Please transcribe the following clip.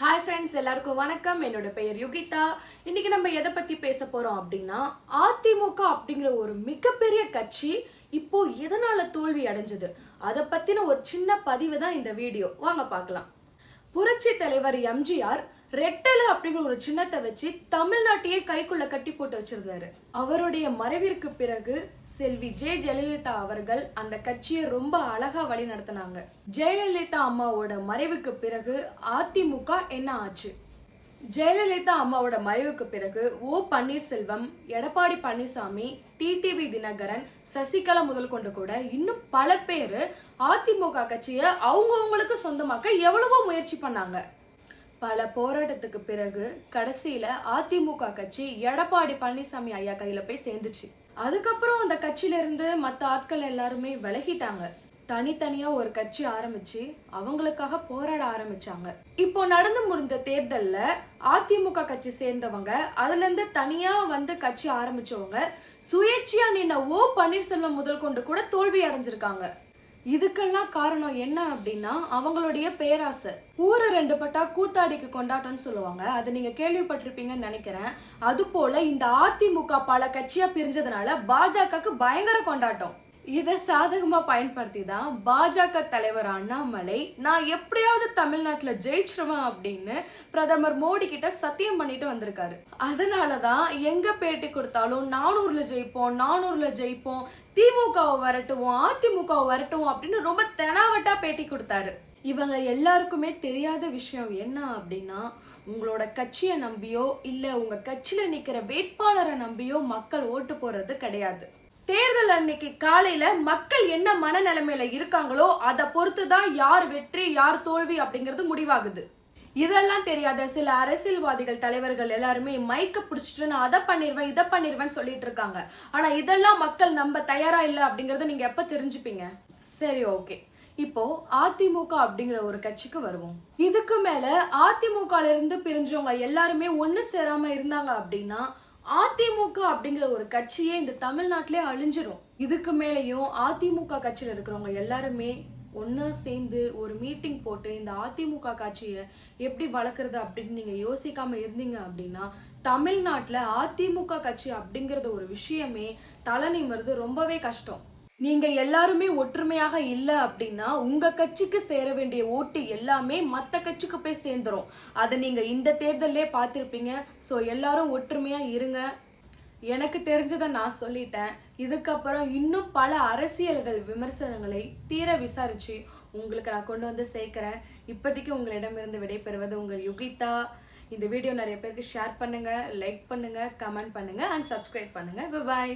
Hi friends எல்லாருக்கும் வணக்கம். என்னோட பெயர் யுகிதா. இன்னைக்கு நம்ம எதை பத்தி பேச போறோம் அப்படின்னா அதிமுக அப்படிங்கிற ஒரு மிகப்பெரிய கட்சி இப்போ எதனால தோல்வி அடைஞ்சது? அதை பத்தின ஒரு சின்ன பதிவு தான் இந்த வீடியோ. வாங்க பார்க்கலாம். புரட்சி தலைவர் எம்ஜிஆர் ரெட்டல அப்படிங்கிற ஒரு சின்னத்தை வச்சு தமிழ்நாட்டையே கைக்குள்ள கட்டி போட்டு வச்சிருந்தாரு. அவருடைய மறைவிற்கு பிறகு செல்வி ஜெ ஜெயலலிதா அவர்கள் அந்த கட்சியை ரொம்ப அழகா வழி நடத்தினாங்க. ஜெயலலிதா அம்மாவோட மறைவுக்கு பிறகு அதிமுக என்ன ஆச்சு? ஜெயலலிதா அம்மாவோட மறைவுக்கு பிறகு ஓ பன்னீர்செல்வம் எடப்பாடி பழனிசாமி டிடிவி தினகரன் சசிகலா முதல் கொண்டு கூட இன்னும் பல பேர் அதிமுக கட்சியை அவங்கவுங்களுக்கு சொந்தமாக்க எவ்வளவோ முயற்சி பண்ணாங்க. பல போராட்டத்துக்கு பிறகு கடைசியில அதிமுக கட்சி எடப்பாடி பழனிசாமி ஐயா கையில போய் சேர்ந்துச்சு. அதுக்கப்புறம் அந்த கட்சியில இருந்து மற்ற ஆட்கள் எல்லாருமே விலகிட்டாங்க. தனித்தனியா ஒரு கட்சி ஆரம்பிச்சு அவங்களுக்காக போராட ஆரம்பிச்சாங்க. இப்போ நடந்து முடிந்த தேர்தல்ல அதிமுக கட்சி சேர்ந்தவங்க அதுல இருந்து தனியா வந்து கட்சி ஆரம்பிச்சவங்க சுயேட்சையா நின்ன ஓ பன்னீர்செல்வம் முதல் கொண்டு கூட தோல்வி அடைஞ்சிருக்காங்க. இதுக்கெல்லாம் காரணம் என்ன அப்படின்னா அவங்களுடைய பேராசை. ஊரு ரெண்டு பட்டா கூத்தாடிக்கு கொண்டாட்டம்னு சொல்லுவாங்க. அது நீங்க கேள்விப்பட்டிருப்பீங்கன்னு நினைக்கிறேன். அது போல இந்த அதிமுக பல கட்சியா பிரிஞ்சதுனால பாஜகவுக்கு பயங்கர கொண்டாட்டம். இதை சாதகமாக பயன்படுத்தி தான் பாஜக தலைவர் அண்ணாமலை நான் எப்படியாவது தமிழ்நாட்டில் ஜெயிச்சிருவேன் அப்படின்னு பிரதமர் மோடி கிட்ட சத்தியம் பண்ணிட்டு வந்திருக்காரு. அதனாலதான் எங்கே பேட்டி கொடுத்தாலும் நானூரில் ஜெயிப்போம் நானூரில் ஜெயிப்போம் திமுகவை வரட்டுவோம் அதிமுகவை வரட்டுவோம் அப்படின்னு ரொம்ப தெனாவட்டா பேட்டி கொடுத்தாரு. இவங்க எல்லாருக்குமே தெரியாத விஷயம் என்ன அப்படின்னா உங்களோட கட்சியை நம்பியோ இல்லை உங்கள் கட்சியில் நிற்கிற வேட்பாளரை நம்பியோ மக்கள் ஓட்டு போடுறது கிடையாது. தேர்தல் அன்னைக்கு காலையில மக்கள் என்ன மனநிலைமையில இருக்காங்களோ அதை பொறுத்து தான் யார் வெற்றி யார் தோல்வி அப்படிங்கிறது முடிவாகுது. இதெல்லாம் தெரியாத சில அரசியல்வாதிகள் தலைவர்கள் எல்லாருமே மைக்க பிடிச்சிட்டு நான் அதை பண்ணிடுவேன் இதை பண்ணிடுவேன் சொல்லிட்டு இருக்காங்க. ஆனா இதெல்லாம் மக்கள் நம்ப தயாரா இல்லை அப்படிங்கறத நீங்க எப்ப தெரிஞ்சுப்பீங்க? சரி ஓகே. இப்போ அதிமுக அப்படிங்கிற ஒரு கட்சிக்கு வருவோம். இதுக்கு மேல அதிமுக இருந்து பிரிஞ்சவங்க எல்லாருமே ஒன்னு சேராம இருந்தாங்க அப்படின்னா அதிமுக அப்படிங்கிற ஒரு கட்சியே இந்த தமிழ்நாட்டிலே அழிஞ்சிரும். இதுக்கு மேலேயும் அதிமுக கட்சியில் இருக்கிறவங்க எல்லாருமே ஒன்றா சேர்ந்து ஒரு மீட்டிங் போட்டு இந்த அதிமுக கட்சியை எப்படி வளர்க்குறது அப்படின்னு நீங்க யோசிக்காம இருந்தீங்க அப்படின்னா தமிழ்நாட்டில் அதிமுக கட்சி அப்படிங்கிறத ஒரு விஷயமே தலை நிமிர்றது ரொம்பவே கஷ்டம். நீங்க எல்லாருமே ஒற்றுமையாக இல்ல அப்படின்னா உங்க கட்சிக்கு சேர வேண்டிய ஓட்டு எல்லாமே மத்த கட்சிக்கு போய் சேர்ந்துரும். அதை நீங்க இந்த தேர்தல்லே பார்த்திருப்பீங்க. சோ எல்லாரும் ஒற்றுமையா இருங்க. எனக்கு தெரிஞ்சதை நான் சொல்லிட்டேன். இதுக்கப்புறம் இன்னும் பல அரசியல்கள் விமர்சனங்களை தீர விசாரிச்சு உங்களுக்கு நான் கொண்டு வந்து சேர்க்கிறேன். இப்போதைக்கு உங்களிடமிருந்து விடைபெறுவது உங்கள் யுகிதா. இந்த வீடியோ நிறைய பேருக்கு ஷேர் பண்ணுங்க லைக் பண்ணுங்க கமெண்ட் பண்ணுங்க அண்ட் சப்ஸ்கிரைப் பண்ணுங்க. பாய்